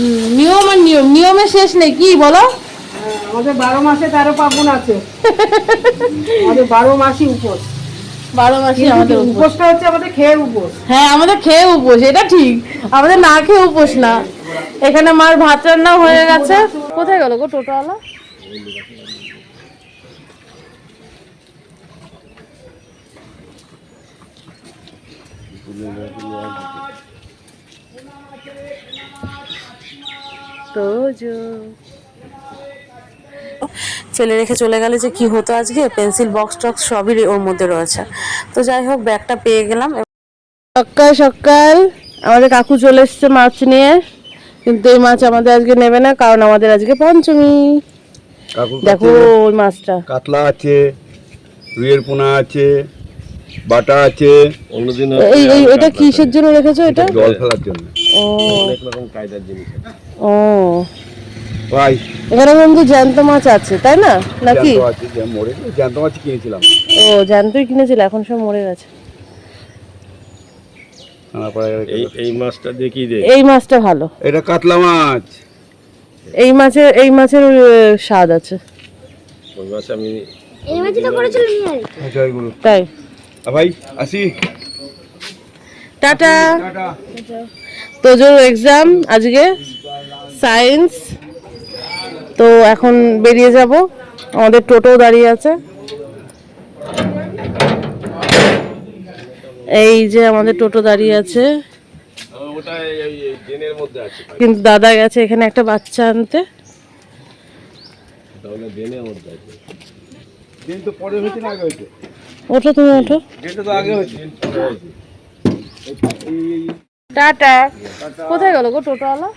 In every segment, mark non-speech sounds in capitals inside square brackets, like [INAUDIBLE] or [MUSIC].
হুম, নিয়ম আর নিয়ম নিয়মের শেষ নেই কি বলো? হ্যাঁ, আমাদের বারো মাসে তেরো পার্বণ আছে। [LAUGHS] আমাদের বারো মাসই উপোস। বারো মাসই আমাদের উপোসটা হচ্ছে আমাদের খেয়ে উপোস। হ্যাঁ আমাদের খেয়ে উপোস এটা ঠিক। আমাদের না খেয়ে উপোস না। এখানে মার ভাত রান্নাও হয়ে গেছে। কোথায় গেল গো টোটোওয়ালা? [LAUGHS] তো ফেলে রেখে চলে গেলে যে কি হতো আজকে? পেন্সিল বক্স টক্স সবই ওর মধ্যে রয়েছে। তো যাই হোক ব্যাগটা পেয়ে গেলাম। সকাল সকাল। আমাদের কাকু চলে এসছে মাছ নিয়ে। কিন্তু এই মাছ আমাদের আজকে নেবে না কারণ আমাদের আজকে পঞ্চমী। দেখো ওই মাছটা। কাতলা আছে রুইয়ের পোনা আছে বাটা আছে। অন্যদিন এই এই এটা কিসের জন্য রেখেছো এটা জল ফেলার জন্য। ও। অনেক রকম কায়দার জিনিস ও। ভাই। এখানে কিন্তু জ্যান্ত মাছ আছে তাই না? নাকি? জ্যান্ত মরে জ্যান্ত মাছ কিনেছিলাম। ও জ্যান্তই কিনেছিল এখন সব মরে গেছে। এই এই মাছটা দেখি দে। এই মাছটা ভালো। এটা কাতলা মাছ। এই মাছের এই মাছের স্বাদ আছে। ওই মাছ আমি আচ্ছা তাই। ভাই আসি। টাটা। টাটা। তোজোর এক্সাম আজকে সায়েন্স তো এখন বেরিয়ে যাব। আমাদের টোটো দাঁড়িয়ে আছে। এই যে আমাদের টোটো দাঁড়িয়ে আছে। ওটা এই ড্রেনের মধ্যে আছে কিন্তু দাদা গেছে এখানে একটা বাচ্চা আনতে। ওঠো তুমি ওঠো। তো আগে টাটা। কোথায় গেল গো টোটোওয়ালা?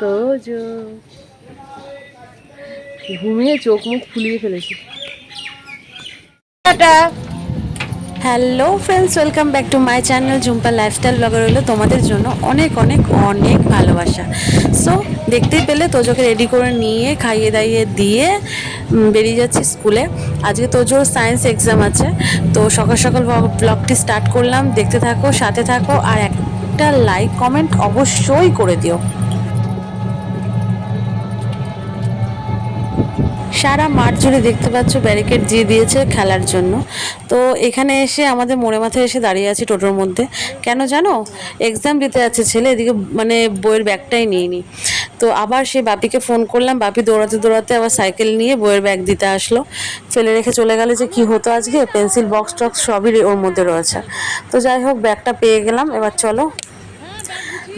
তো ঘুমিয়ে চোখ মুখ ফুলিয়ে ফেলেছি। Tata. Hello friends welcome back to my channel Jhumpa lifestyle blogger রইল তোমাদের জন্য অনেক অনেক অনেক ভালোবাসা। সো দেখতেই পেলে তোজোকে রেডি করে নিয়ে, খাইয়ে দাইয়ে দিয়ে বেরিয়ে যাচ্ছি স্কুলে আজকে তোজোর সায়েন্স এক্সাম আছে, তো সকাল সকাল ব্লগটি স্টার্ট করলাম। দেখতে থাকো, সাথে থাকো, আর একটা লাইক কমেন্ট অবশ্যই করে দিও। সারা মাঠ জুড়ে দেখতে পাচ্ছ ব্যারিকেড দিয়ে দিয়েছে খেলার জন্য। তো এখানে এসে আমাদের মোড়ে মাথায় এসে দাঁড়িয়ে আছি টোটোর মধ্যে। কেন জানো? এক্সাম দিতে যাচ্ছে ছেলে, এদিকে মানে বইয়ের ব্যাগটাই নিয়ে নি তো আবার সে বাপিকে ফোন করলাম, বাপি দৌড়াতে দৌড়াতে আবার সাইকেল নিয়ে বইয়ের ব্যাগ দিতে আসলো। ফেলে রেখে চলে গেলে যে কি হতো আজকে পেন্সিল বক্স টক্স সবই ওর মধ্যে রয়েছে। তো যাই হোক, ব্যাগটা পেয়ে গেলাম, এবার চলো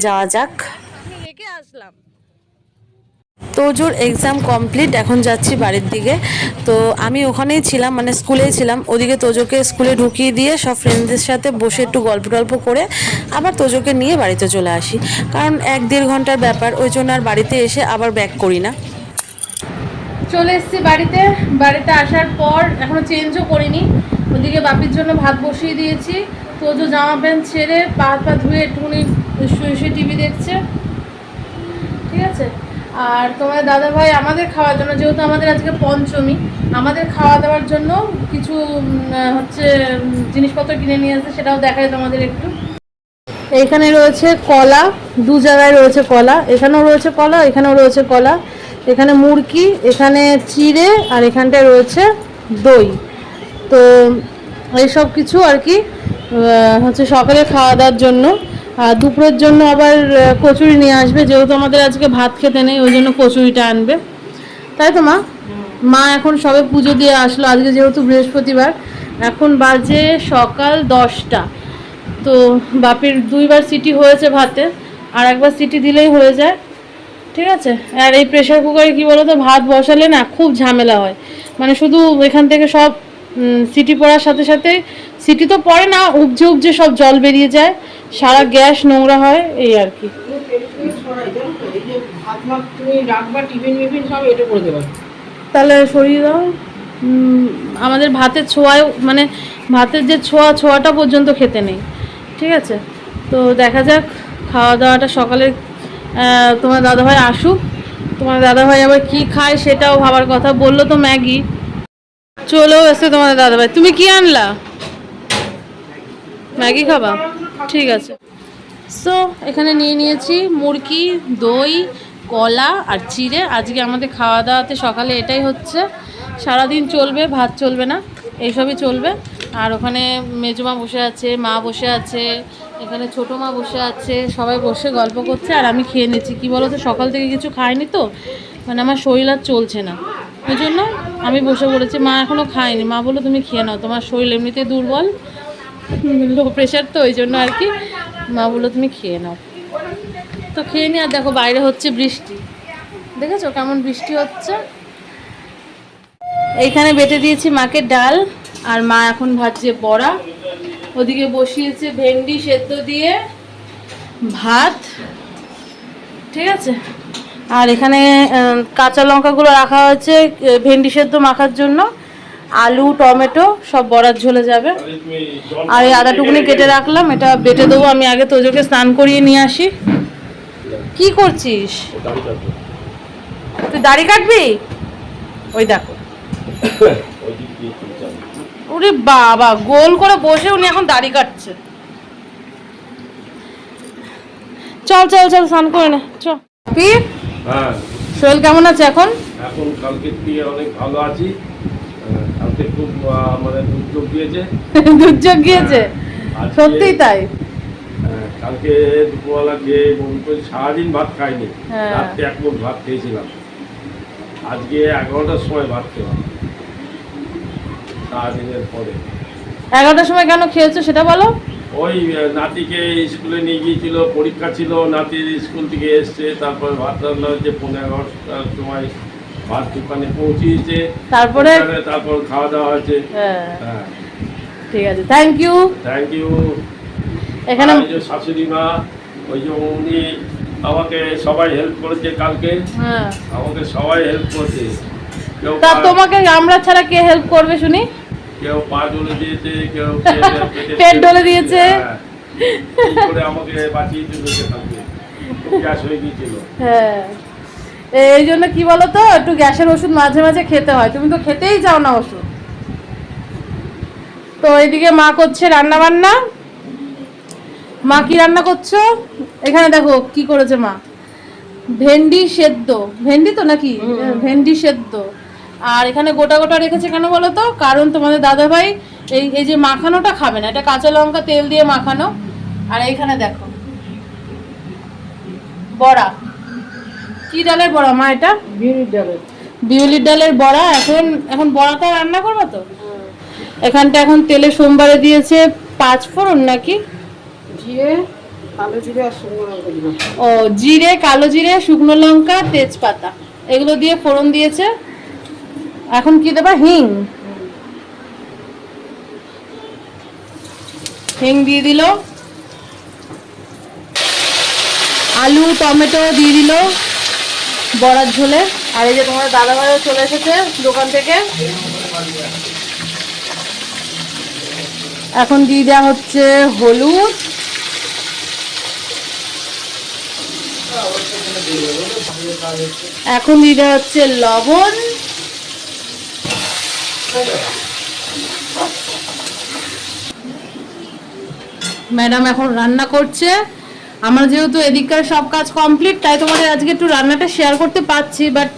যাওয়া যাক। রেখে আসলাম। তোজোর এক্সাম কমপ্লিট এখন যাচ্ছি বাড়ির দিকে। তো আমি ওখানেই ছিলাম মানে স্কুলেই ছিলাম। ওদিকে তোজোকে স্কুলে ঢুকিয়ে দিয়ে সব ফ্রেন্ডদের সাথে বসে একটু গল্প টল্প করে আবার তোজোকে নিয়ে বাড়িতে চলে আসি। কারণ এক দেড় ঘণ্টার ব্যাপার, ওই জন্য আর বাড়িতে এসে আবার ব্যাক করি না। চলে এসেছি বাড়িতে। বাড়িতে আসার পর এখনও চেঞ্জও করিনি। ওদিকে বাপির জন্য ভাত বসিয়ে দিয়েছি। তো যে জামা প্যান্ট ছেড়ে পা হাত পা ধুয়ে একটুখানি শুয়ে শুয়ে টিভি দেখছে। ঠিক আছে? আর তোমার দাদা ভাই আমাদের খাওয়ার জন্য, যেহেতু আমাদের আজকে পঞ্চমী, আমাদের খাওয়া দাওয়ার জন্য কিছু হচ্ছে জিনিসপত্র কিনে নিয়ে আসছে সেটাও দেখায় তোমাদের একটু। এখানে রয়েছে কলা, দু জায়গায় রয়েছে কলা, এখানেও রয়েছে কলা, এখানেও রয়েছে কলা, এখানে মুরকি, এখানে চিড়ে, আর এখানটায় রয়েছে দই। তো, এইসব কিছু আর কি হচ্ছে সকালে খাওয়া দাওয়ার জন্য। আর দুপুরের জন্য আবার কচুরি নিয়ে আসবে, যেহেতু আমাদের আজকে ভাত খেতে নেই, ওই জন্য কচুরিটা আনবে। তাই তো, মা? মা এখন সবে পুজো দিয়ে আসলো, আজকে যেহেতু বৃহস্পতিবার, এখন বাজে সকাল দশটা। তো বাপির দুইবার সিটি হয়েছে ভাতে, আর একবার সিটি দিলেই হয়ে যায়। ঠিক আছে? আর এই প্রেশার কুকারে কি বলো তো ভাত বসালে না খুব ঝামেলা হয়। মানে শুধু এখান থেকে সব সিটি পড়ার সাথে সাথে, সিটি তো পড়ে না, উপজে উপজে সব জল বেরিয়ে যায়, সারা গ্যাস নোংরা হয়, এই আর কি। তাহলে সরিয়ে দাও। আমাদের ভাতের ছোঁয়ায় মানে ভাতের যে ছোঁয়া, ছোঁয়াটা পর্যন্ত খেতে নেই, ঠিক আছে? তো দেখা যাক খাওয়া দাওয়াটা সকালে তোমার দাদাভাই আসুক। তোমার দাদাভাই আবার কি খায় সেটাও ভাবার কথা। বলল তো ম্যাগি। চলেও এসছে তোমাদের দাদা ভাই তুমি কি আনলা? ম্যাগি খাবা? ঠিক আছে। সো এখানে নিয়ে নিয়েছি মুরগি, দই, কলা আর চিড়ে। আজকে আমাদের খাওয়া দাওয়াতে সকালে এটাই হচ্ছে। সারাদিন চলবে, ভাত চলবে না, এইসবই চলবে। আর ওখানে মেজমা বসে আছে, মা বসে আছে, এখানে ছোটো মা বসে আছে, সবাই বসে গল্প করছে। আর আমি খেয়ে নিচ্ছি। কী বলো তো সকাল থেকে কিছু খাইনি তো মানে আমার শরীর আর চলছে না। ওই জন্য আমি বসে পড়েছি। মা এখনও খায়নি। মা বলল, তুমি খেয়ে নাও। তোমার শরীর এমনিতে দুর্বল। লো প্রেশার তো, ওই জন্য আর কি। মা বলল, তুমি খেয়ে নাও। তো খেয়ে নি আর দেখো, বাইরে হচ্ছে বৃষ্টি। দেখেছ কেমন বৃষ্টি হচ্ছে? এইখানে বেটে দিয়েছি মাকে ডাল, আর মা এখন ভাজছে বড়া। ওদিকে বসিয়েছে ভেন্ডি সেদ্ধ দিয়ে ভাত। ঠিক আছে? আর এখানে কাঁচা লঙ্কাগুলো রাখা হয়েছে ভেন্ডি সেদ্ধ মাখার জন্য। আলু, টমেটো, সব বড়ার ঝোলে যাবে। আর এই আদা টুকুনি কেটে রাখলাম, এটা বেটে দেবো। আমি আগে তোজোকে স্নান করিয়ে নিয়ে আসি। কি করছিস? তুই দাড়ি কাটবি? ওই দেখো। ওরে বাবা, গোল করে বসে উনি এখন দাড়ি কাটছে। চল চল চল, স্নান করে নে। চ। পি? হ্যাঁ। শরীর কেমন আছে এখন? এখন কালকে দিয়ে অনেক ভালো আছি। কালকে খুব মানে দুর্যোগ দিয়েছে। [LAUGHS] দুর্যোগ গিয়েছে আজকে- সত্যিই তাই? হ্যাঁ, কালকে দুপুরবেলা করে সারাদিন ভাত খাইনি। হ্যাঁ। রাত্রে এক মুঠ ভাত খেয়েছিলাম। আজকে এগারোটার সময় ভাত খেলাম। সারাদিনের পরে। এগারোটার সময় কেন খেয়েছো সেটা বলো। ওই নাতিকে স্কুলে নিয়ে গিয়েছিল পরীক্ষা ছিল নাতির স্কুল থেকে এসছে তারপর ভাত রান্না হচ্ছে পনেরো এগারোটার সময় ভাত দোকানে পৌঁছিয়েছে তারপরে? তারপর খাওয়া দাওয়া হয়েছে। হ্যাঁ। হ্যাঁ। ঠিক আছে থ্যাংক ইউ থ্যাংক ইউ এখানে যে শাশুড়ি মা ওই যে উনি আমাকে সবাই হেল্প করেছে কালকে। হ্যাঁ। আমাকে সবাই হেল্প করেছে। তা তোমাকে আমরা ছাড়া কে হেল্প করবে শুনি? কেউ পা ডলে দিয়েছে কেউ [LAUGHS] পেট ডলে দিয়েছে। হ্যাঁ। এই করে আমাকে বাঁচিয়ে দিয়েছে কালকে গ্যাস হয়ে গিয়েছিল। হ্যাঁ। এই জন্য কি বলো তো একটু গ্যাসের ওষুধ মাঝে মাঝে খেতে হয়। তুমি তো খেতেই চাও না ওষুধ। তো এইদিকে মা করছে রান্না বান্না মা কি রান্না করছ? এখানে দেখো কি করেছে মা। ভেন্ডি সেদ্ধ। ভেন্ডি তো নাকি? ভেন্ডি সেদ্ধ। আর এখানে গোটা গোটা রেখেছে কেন বলো তো? কারণ তোমাদের দাদা ভাই এই এই যে মাখানোটা খাবে না এটা কাঁচা লঙ্কা তেল দিয়ে মাখানো। আর এইখানে দেখো। বড়া। কি ডালের বড়া মা এটা? বিউলির ডালের। বিউলির ডালের বড়া। এখন এখন বড়াটা রান্না করবে তো? এখানটা এখন তেলে সোমবারে দিয়েছে পাঁচ ফোড়ন নাকি? জিরে কালো জিরে আর শুকনো লঙ্কা ও জিরে কালো জিরে শুকনো লঙ্কা তেজপাতা। এগুলো দিয়ে ফোড়ন দিয়েছে। এখন কি দেবা? হিং। হিং দিয়ে দিল। আলু, টমেটো দিয়ে দিল। বড়ার ঝোলে। আর এই যে তোমার দাদা ভাইও চলে এসেছে দোকান থেকে। এখন দিয়ে দেওয়া হচ্ছে হলুদ। এখন দিয়ে দেওয়া হচ্ছে লবণ। ম্যাডাম এখন রান্না করছে। আমার যেহেতু এদিককার সব কাজ কমপ্লিট, তাই তোমাদের আজকে একটু রান্নাটা শেয়ার করতে পারছি বাট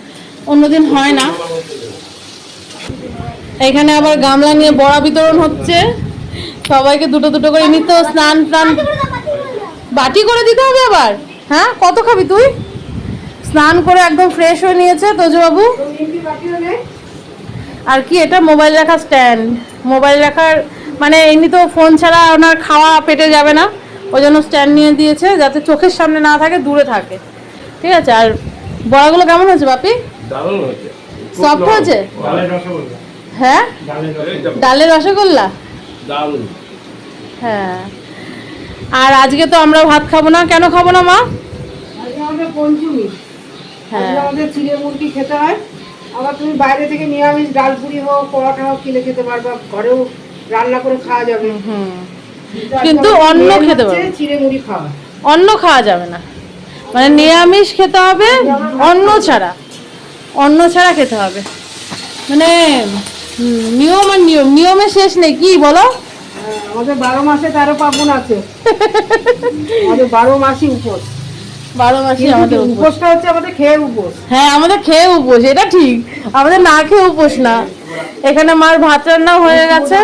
অন্যদিন হয় না। এখানে আবার গামলা নিয়ে বড়া বিতরণ হচ্ছে। সবাইকে দুটো দুটো করে নিতে স্নান টান। বাটি করে দিতে হবে আবার? হ্যাঁ কত খাবি তুই? স্নান করে একদম ফ্রেশ হয়ে নিয়েছে তোজো বাবু আর কি এটা মোবাইল রাখার স্ট্যান্ড মোবাইল রাখার মানে এমনি তো ফোন ছাড়া ওনার খাওয়া পেটে যাবে না। ওই জন্য স্ট্যান্ড নিয়ে দিয়েছে যাতে চোখের সামনে না থাকে দূরে থাকে। ঠিক আছে? আর বড়াগুলো কেমন হয়েছে বাপি? দারুণ হয়েছে। হ্যাঁ? ডালের রসগোল্লা। হ্যাঁ। আর আজকে তো আমরা ভাত খাব না। কেন খাব না মা? হ্যাঁ। আমাদের চিড়ে মুরগি খেতে হয়। আবার তুমি বাইরে থেকে নিরামিষ ডাল পুরি হোক পরোটা হোক কিনে খেতে পারবা ঘরেও রান্না করে খাওয়া যাবে। কিন্তু অন্য খেতে পারবে। চিড়ে মুড়ি খাওয়া। অন্য খাওয়া যাবে না। মানে নিরামিষ খেতে হবে অন্ন ছাড়া। অন্ন ছাড়া খেতে হবে। মানে নিয়ম আর নিয়ম। নিয়মে শেষ নেই। কি বলো? হ্যাঁ, আমাদের বারো মাসে তেরো পার্বণ আছে। আমাদের বারো মাসই উপোস। বারো মাসে আমাদের উপোসটা হচ্ছে আমাদের খেয়ে উপোস। হ্যাঁ আমাদের খেয়ে উপোস এটা ঠিক। আমাদের না খেয়ে উপোস না। এখানে মার ভাত রান্না হয়ে গেছে।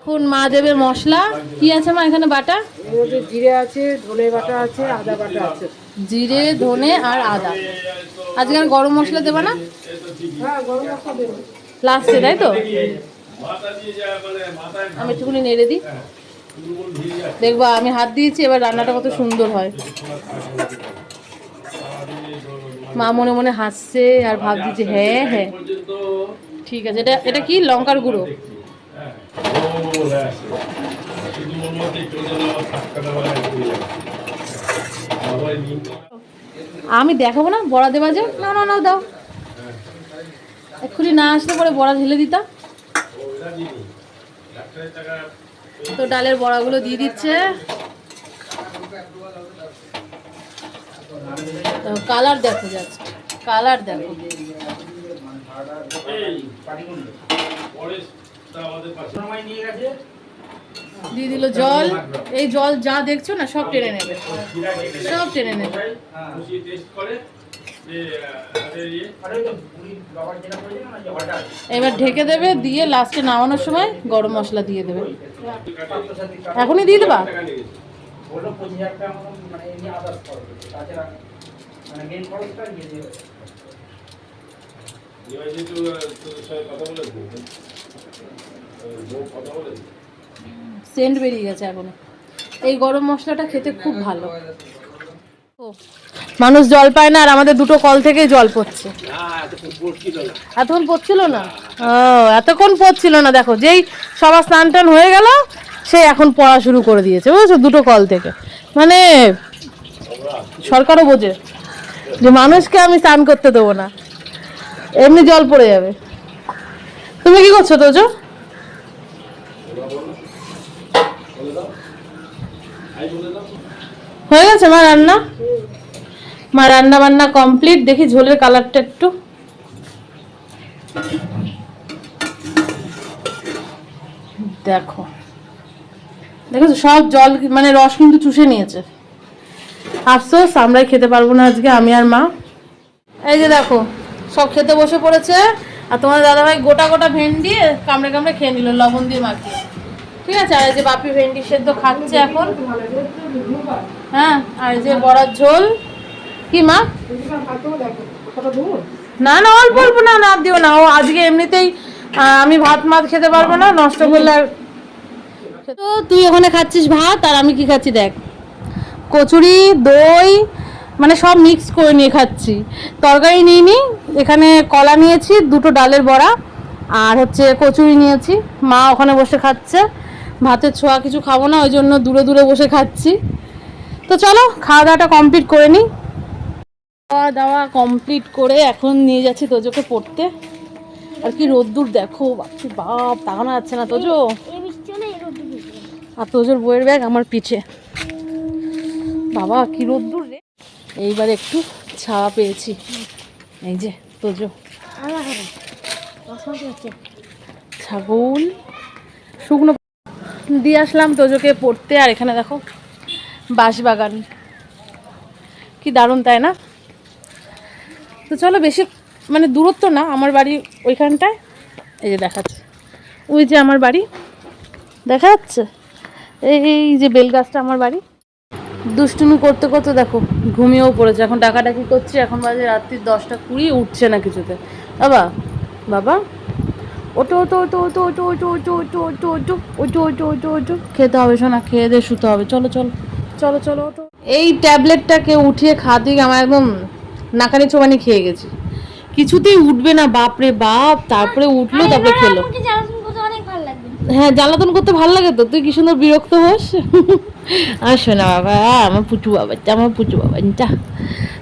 এখন মা দেবে মশলা। কি আছে মা এখানে বাটা? জিরে আছে ধনে বাটা আছে আদা বাটা আছে। জিরে ধনে আর আদা। আজকে আর গরম মশলা দেবে না? হ্যাঁ গরম মশলা দেবো। লাস্টে তাই তো? মানে মাথায় আমি একটুখানি নেড়ে দিই। দেখবা, আমি হাত দিয়েছি, এবার রান্নাটা কত সুন্দর হয়। মা মনে মনে হাসছে আর ভাব দিচ্ছে হ্যাঁ হ্যাঁ। ঠিক আছে, এটা এটা কি? লঙ্কার গুঁড়ো। আমি দেখাবো না? বড়া দেওয়া যে? না না না, দাও। এক্ষুনি না আসলে পরে বড়া ঢেলে দিতাম। তো ডালের বড়াগুলো দিয়ে দিচ্ছে। কালার দেখো যাচ্ছে কালার দেখো। দিয়ে দিল জল। এই জল যা দেখছ না, সব টেনে নেবে। সব টেনে নেবে। এবার ঢেকে দেবে দিয়ে লাস্টে নামানোর সময় গরম মশলা দিয়ে দেবে। এখনই দিয়ে দেবা? সেন্ট বেরিয়ে গেছে এখন এই গরম মশলাটা খেতে খুব ভালো। ও, মানুষ জল পায় না আর আমাদের দুটো কল থেকেই জল পড়ছে। এতক্ষণ পড়ছিল না? ও এতক্ষণ পড়ছিল না। দেখো যেই সবার স্নান টান হয়ে গেল সে এখন পড়া শুরু করে দিয়েছে বুঝেছ? দুটো কল থেকে। মানে সরকারও বোঝে যে মানুষকে আমি স্নান করতে দেবো না। এমনি জল পড়ে যাবে। তুমি কি করছ তোজো? হয়ে গেছে মা রান্না? মা রান্না বান্না কমপ্লিট দেখি ঝোলের কালারটা একটু। দেখো। দেখেছ, সব জল মানে রস কিন্তু চুষে নিয়েছে। আফসোস, আমরাই খেতে পারব না আজকে, আমি আর মা। এই যে দেখো, সব খেতে বসে পড়েছে। আর তোমার দাদাভাই গোটা গোটা ভেন্ডি কামড়ে কামড়ে খেয়ে নিল, লবণ দিয়ে মাখিয়ে। ঠিক আছে? আর এই যে বাপি ভেন্ডি সেদ্ধ খাচ্ছে এখন। হ্যাঁ আর যে বড়ার ঝোল। কি মা? না না, অল্প অল্প, না না দিও না। ও আজকে এমনিতেই আমি ভাত মাত খেতে পারব না, নষ্ট করলে আর তো তুই ওখানে খাচ্ছিস ভাত, আর আমি কি খাচ্ছি দেখ। কচুরি, দই মানে সব মিক্স করে নিয়ে খাচ্ছি। তরকারি নিইনি, এখানে কলা নিয়েছি, দুটো ডালের বড়া, আর হচ্ছে কচুরি নিয়েছি। মা ওখানে বসে খাচ্ছে। ভাতের ছোঁয়া কিছু খাব না, ওই জন্য দূরে দূরে বসে খাচ্ছি। তো চলো খাওয়া দাওয়াটা কমপ্লিট করে নিই। খাওয়া দাওয়া কমপ্লিট করে এখন নিয়ে যাচ্ছি তোজোকে পড়তে। আর কি রোদ্দুর দেখো, বাপরে বাপ তাকানো যাচ্ছে না তোজো। আর তোজোর বইয়ের ব্যাগ আমার পিছে বাবা, কি রোদ্দুর রে। এইবার একটু ছাওয়া পেয়েছি। এই যে, তোজো। ছাগল। শুকনো দিয়ে আসলাম তোজোকে পড়তে। আর এখানে দেখো বাঁশবাগান কি দারুণ তাই না তো চলো বেশি মানে দূরত্ব না আমার বাড়ি ওইখানটায় এই যে দেখাচ্ছে ওই যে আমার বাড়ি দেখা যাচ্ছে এই যে বেলগাছটা আমার বাড়ি দুষ্টুমি করতে করতে দেখো ঘুমিয়েও পড়েছে এখন ডাকাডাকি করছে এখন বাজে রাত্রি দশটা কুড়ি উঠছে না কিছুতে বাবা বাবা ওটো ওটো ওটো ওটো ওটো ওটো ওটো ওটো ওটো ওটো ওটো ওটো ওটো খেতে হবে শোনা খেয়ে দিয়ে শুতে হবে চলো চলো চলো চলো এই ট্যাবলেটটাকে উঠিয়ে খাওয়াতে আমার একদম নাকানি চোবানি খেয়ে গেছি। কিছুতেই উঠবে না বাপরে বাপ। তারপরে উঠল তারপরে খেলো। হ্যাঁ জ্বালাতন করতে ভালো লাগে তো। তুই কি সুন্দর বিরক্ত হোস? আর শোনা বাবা আমার পুচু বাবাটা আমার পুচু বাবাটা।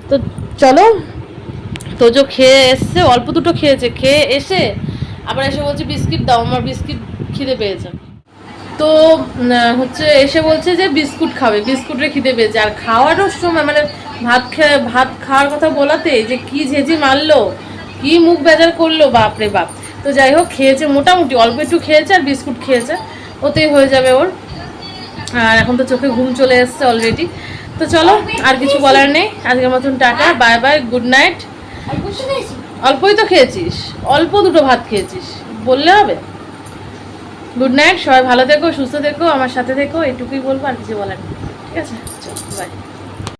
তো চলো তোজো খেয়ে এসছে অল্প দুটো খেয়েছে। খেয়ে এসে আবার এসে বলছে বিস্কিট দাও আমার বিস্কিট খিদে পেয়েছে। তো হচ্ছে এসে বলছে যে বিস্কুট খাবে বিস্কুট বিস্কুটের খিদে পেয়েছে। আর খাওয়ারও সময় মানে ভাত খেয়ে ভাত খাওয়ার কথা বলাতে যে কি ঝেঁঝি মারলো কি মুখ বেজার করল বাপরে বাপ। তো যাই হোক খেয়েছে মোটামুটি অল্প একটু খেয়েছে আর বিস্কুট খেয়েছে ওতেই হয়ে যাবে ওর। আর এখন তো চোখে ঘুম চলে এসছে অলরেডি তো চলো আর কিছু বলার নেই। আজকের মতন tata bye bye good night. অল্পই তো খেয়েছিস অল্প দুটো ভাত খেয়েছিস বললে হবে? গুড নাইট সবাই ভালো থেকো, সুস্থ থেকো, আমার সাথে থেকো, এটুকুই বলব, আর কিছু বলার ঠিক আছে?